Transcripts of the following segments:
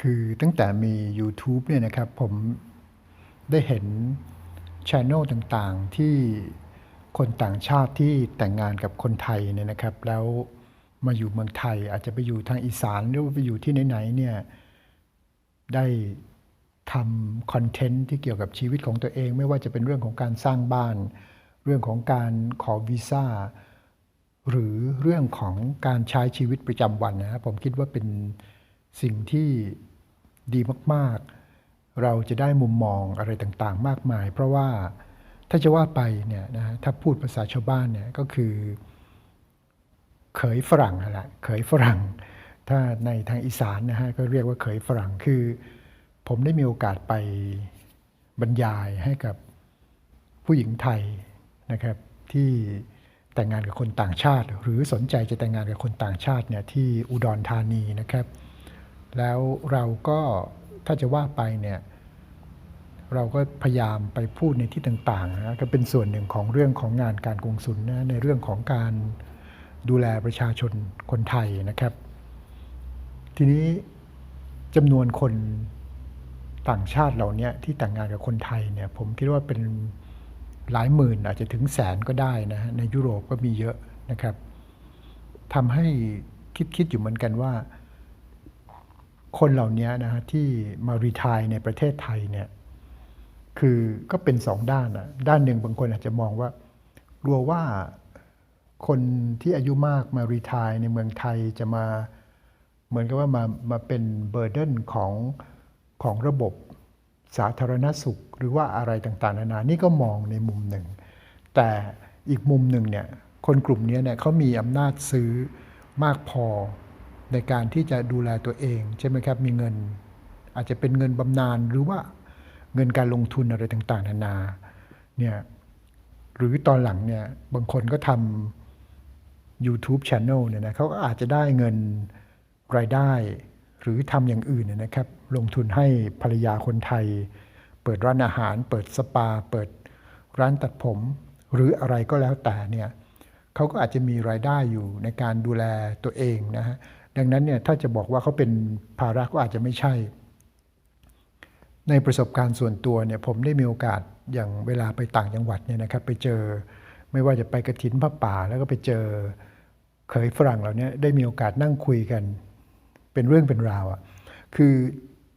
คือตั้งแต่มี YouTube เนี่ยนะครับ ผมได้เห็นช ANNEL ต่างๆ ที่คนต่างชาติที่แต่งงานกับคนไทยเนี่ยนะครับ แล้วมาอยู่เมืองไทยอาจจะไปอยู่ทางอีสานหรือไปอยู่ที่ไหนๆเนี่ยได้ทำคอนเทนต์ที่เกี่ยวกับชีวิตของตัวเอง ไม่ว่าจะเป็นเรื่องของการสร้างบ้าน เรื่องของการขอวีซ่าหรือเรื่องของการใช้ชีวิตประจำวันนะผมคิดว่าเป็นสิ่งที่ ดีมากๆ เราจะได้มุมมองอะไรต่างๆ มากมาย เพราะว่าถ้าจะว่าไปเนี่ยนะฮะถ้าพูดภาษาชาวบ้านเนี่ยก็คือ เขยฝรั่งแหละเขยฝรั่ง ถ้าในทางอีสานนะฮะก็เรียกว่าเขยฝรั่งคือ ผมได้มีโอกาสไปบรรยายให้กับผู้หญิงไทยนะครับที่แต่งงานกับคนต่างชาติ หรือสนใจจะแต่งงานกับคนต่างชาติเนี่ยที่อุดรธานีนะครับ แล้วเราก็ถ้าจะว่าไปเนี่ยเราก็พยายามไปพูดในที่ต่างๆนะก็เป็นส่วนหนึ่งของเรื่องของงานการกงสุลนะในเรื่องของการดูแลประชาชนคนไทยนะครับ ทีนี้จำนวนคนต่างชาติเหล่านี้ที่แต่งงานกับคนไทยเนี่ยผมคิดว่าเป็นหลายหมื่นอาจจะถึงแสนก็ได้นะในยุโรปก็มีเยอะนะครับทำให้คิดคิดอยู่เหมือนกันว่า คนเหล่านี้นะฮะที่มารีทายในประเทศไทยเนี่ยคือก็เป็นสองด้านอะด้านหนึ่งบางคนอาจจะมองว่ากลัวว่าคนที่อายุมากมารีทายในเมืองไทยจะมาเหมือนกับว่ามามาเป็นเบอร์เดนของของระบบสาธารณสุข หรือว่าอะไรต่างๆนานา นี่ก็มองในมุมหนึ่ง แต่อีกมุมหนึ่งเนี่ยคนกลุ่มนี้เนี่ยเขามีอำนาจซื้อมากพอ ในการที่จะดูแลตัวเองใช่ไหมครับ มีเงิน อาจจะเป็นเงินบำนาญหรือว่าเงินการลงทุนอะไรต่างๆ นานาเนี่ยหรือตอนหลังเนี่ยบางคนก็ทำ YouTube Channel เนี่ยนะเขาก็อาจจะได้เงินรายได้ หรือทำอย่างอื่นเนยนะครับ ลงทุนให้ภรรยาคนไทย เปิดร้านอาหาร เปิดสปา เปิดร้านตัดผม หรืออะไรก็แล้วแต่เนี่ยเขาก็อาจจะมีรายได้อยู่ในการดูแลตัวเองนะฮะ ดังนั้นเนี่ยถ้าจะบอกว่าเขาเป็นภาระก็อาจจะไม่ใช่ ในประสบการณ์ส่วนตัวเนี่ยผมได้มีโอกาสอย่างเวลาไปต่างจังหวัดเนี่ยนะครับไปเจอไม่ว่าจะไปกระถินพระป่า แล้วก็ไปเจอเคยฝรั่งเหล่านี้ได้มีโอกาสนั่งคุยกัน เป็นเรื่องเป็นราวอะ่ะคือ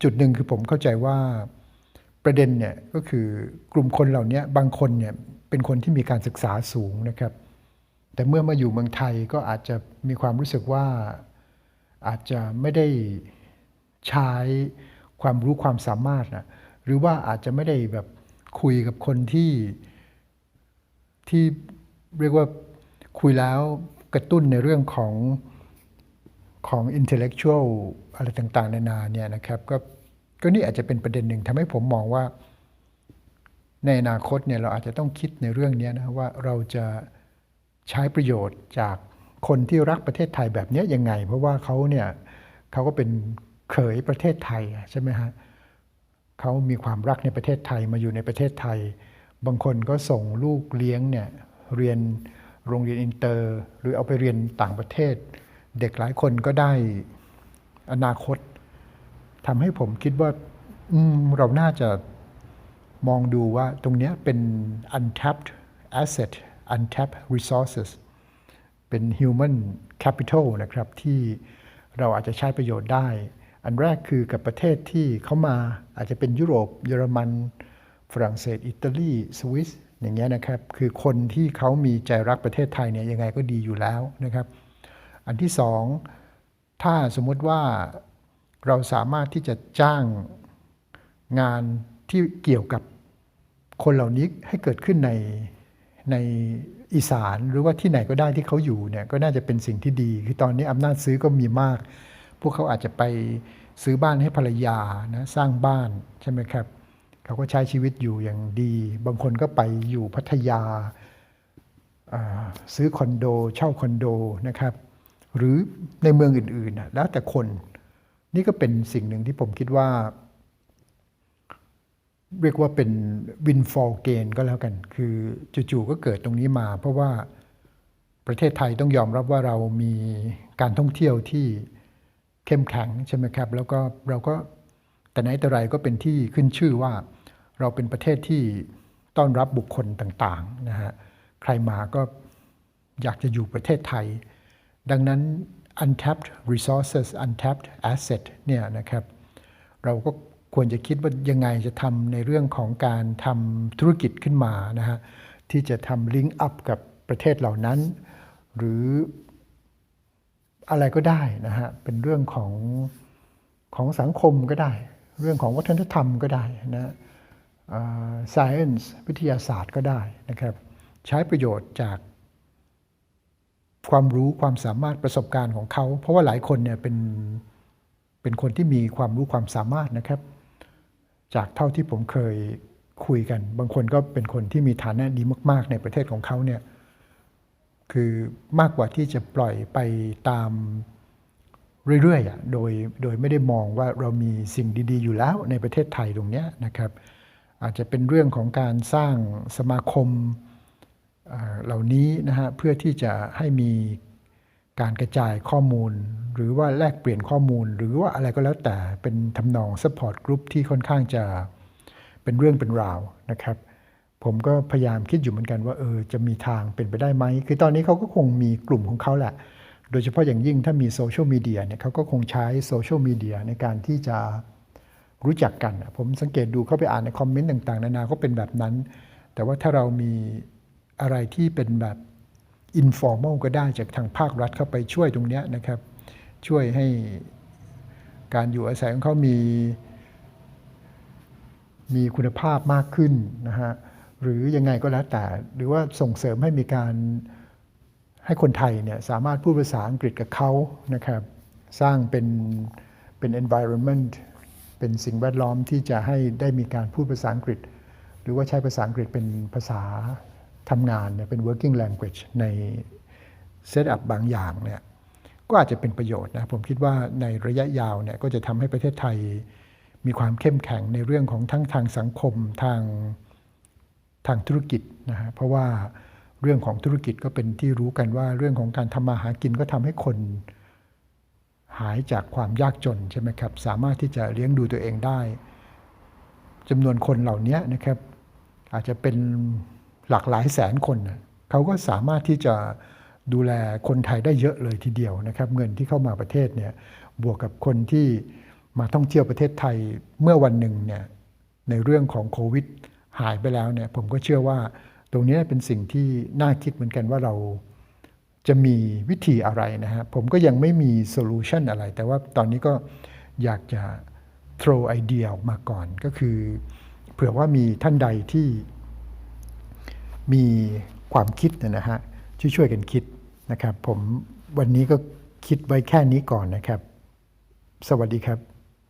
จุดหนึ่งคือผมเข้าใจว่าประเด็นเนี่ยก็คือกลุ่มคนเหล่านี้บางคนเนี่ยเป็นคนที่มีการศึกษาสูงนะครับ แต่เมื่อมาอยู่เมืองไทยก็อาจจะมีความรู้สึกว่า อาจจะไม่ได้ใช้ความรู้ความสามารถนะหรือว่าอาจจะไม่ได้แบบคุยกับคนที่ที่เรียกว่าคุยแล้วกระตุ้นในเรื่องของของ intellectual อะไรต่างๆ นานาเนี่ยนะครับก็ก็นี่อาจจะเป็นประเด็นหนึ่งทำให้ผมมองว่า ในอนาคตเนี่ยเราอาจจะต้องคิดในเรื่องนี้นะว่าเราจะใช้ประโยชน์จาก คนที่รักประเทศไทยแบบนี้ยังไง เพราะว่าเขาเนี่ยเขาก็เป็นเขยประเทศไทยใช่ไหมฮะเขามีความรักในประเทศไทยมาอยู่ในประเทศไทย บางคนก็ส่งลูกเลี้ยงเนี่ยเรียนโรงเรียนอินเตอร์ หรือเอาไปเรียนต่างประเทศ เด็กหลายคนก็ได้อนาคตทำให้ผมคิดว่าเราน่าจะมองดูว่าตรงนี้เป็น untapped asset untapped resources เป็น human capital นะครับที่เราอาจจะใช้ประโยชน์ได้ อันแรกคือกับประเทศที่เขามาอาจจะเป็นยุโรป เยอรมัน ฝรั่งเศส อิตาลี สวิสอย่างเงี้ยนะครับ คือคนที่เขามีใจรักประเทศไทยเนี่ยยังไงก็ดีอยู่แล้วนะครับ อันที่สองถ้าสมมติว่าเราสามารถที่จะจ้างงานที่เกี่ยวกับคนเหล่านี้ให้เกิดขึ้นในใน อีสานหรือว่าที่ไหนก็ได้ที่เขาอยู่เนี่ยก็น่าจะเป็นสิ่งที่ดี คือตอนนี้อำนาจซื้อก็มีมาก พวกเขาอาจจะไปซื้อบ้านให้ภรรยานะสร้างบ้านใช่ไหมครับเขาก็ใช้ชีวิตอยู่อย่างดี บางคนก็ไปอยู่พัทยาซื้อคอนโด เช่าคอนโดนะครับ หรือในเมืองอื่นๆ แล้วแต่คน นี่ก็เป็นสิ่งหนึ่งที่ผมคิดว่า เรียกว่าเป็นวินฟอลเกนก็แล้วกัน คือจู่ๆก็เกิดตรงนี้มา เพราะว่าประเทศไทยต้องยอมรับว่าเรามีการท่องเที่ยวที่เข้มแข็งใช่ไหมครับ แล้วก็เราก็แต่ไหนแต่ไรก็เป็นที่ขึ้นชื่อว่าเราเป็นประเทศที่ต้อนรับบุคคลต่างๆนะฮะใครมาก็อยากจะอยู่ประเทศไทย ดังนั้น untapped resources untapped asset เนี่ยนะครับ เราก็ ควรจะคิดว่ายังไงจะทำในเรื่องของการทำธุรกิจขึ้นมานะฮะที่จะทำลิงก์อัพกับประเทศเหล่านั้น หรืออะไรก็ได้นะฮะเป็นเรื่องของของสังคมก็ได้ เรื่องของวัฒนธรรมก็ได้นะอ่า science วิทยาศาสตร์ก็ได้นะครับใช้ประโยชน์จากความรู้ความสามารถประสบการณ์ของเขา เพราะว่าหลายคนเนี่ยเป็นเป็นคนที่มีความรู้ความสามารถนะครับ จากเท่าที่ผมเคยคุยกัน บางคนก็เป็นคนที่มีฐานะดีมาก ๆ ในประเทศของเขาเนี่ยคือมากกว่าที่จะปล่อยไปตามเรื่อยๆอโดยโดยไม่ได้มองว่าเรามีสิ่งดี ๆ อยู่แล้วในประเทศไทยตรงนี้นะครับ อาจจะเป็นเรื่องของการสร้างสมาคมเหล่านี้นะฮะเพื่อที่จะให้มีการกระจายข้อมูล หรือว่าแลกเปลี่ยนข้อมูล หรือว่าอะไรก็แล้วแต่เป็นทำนอง support group ที่ค่อนข้างจะเป็นเรื่องเป็นราวนะครับ ผมก็พยายามคิดอยู่เหมือนกันว่าเออจะมีทางเป็นไปได้ไหม คือตอนนี้เขาก็คงมีกลุ่มของเขาแหละ โดยเฉพาะอย่างยิ่งถ้ามีโซเชียลมีเดียเนี่ยเขาก็คงใช้โซเชียลมีเดียในการที่จะรู้จักกัน ผมสังเกตดูเข้าไปอ่านในคอมเมนต์ต่างๆ นานาก็เป็นแบบนั้น แต่ว่าถ้าเรามีอะไรที่เป็นแบบ informal ก็ได้จากทางภาครัฐเข้าไปช่วยตรงเนี้ยนะครับ ช่วยให้การอยู่อาศัยของเขามีมีคุณภาพมากขึ้นนะฮะหรือยังไงก็แล้วแต่ หรือว่าส่งเสริมให้มีการให้คนไทยเนี่ยสามารถพูดภาษาอังกฤษกับเขานะครับ สร้างเป็นเป็น environment เป็นสิ่งแวดล้อมที่จะให้ได้มีการพูดภาษาอังกฤษ หรือว่าใช้ภาษาอังกฤษเป็นภาษาทำงานเนี่ยเป็น working language ใน setup บางอย่างเนี่ย ก็อาจจะเป็นประโยชน์นะผมคิดว่าในระยะยาวเนี่ยก็จะทำให้ประเทศไทยมีความเข้มแข็งในเรื่องของทั้งทางสังคมทางทางธุรกิจนะฮะเพราะว่าเรื่องของธุรกิจก็เป็นที่รู้กันว่าเรื่องของการทำมาหากินก็ทำให้คนหายจากความยากจนใช่ไหมครับ สามารถที่จะเลี้ยงดูตัวเองได้จำนวนคนเหล่านี้นะครับ อาจจะเป็นหลากหลายแสนคนนะเขาก็สามารถที่จะ ดูแลคนไทยได้เยอะเลยทีเดียวนะครับ เงินที่เข้ามาประเทศเนี่ยบวกกับคนที่มาท่องเที่ยวประเทศไทยเมื่อวันหนึ่งเนี่ยในเรื่องของโควิดหายไปแล้วเนี่ยผมก็เชื่อว่าตรงนี้เป็นสิ่งที่น่าคิดเหมือนกันว่าเราจะมีวิธีอะไรนะฮะผมก็ยังไม่มีโซลูชันอะไร แต่ว่าตอนนี้ก็อยากจะ throw ไอเดียออกมาก่อนก็คือ เผื่อว่ามีท่านใดที่มีความคิดนะฮะช่วยช่วยๆกันคิด นะครับผมวันนี้ก็คิดไว้แค่นี้ก่อนนะครับ สวัสดีครับ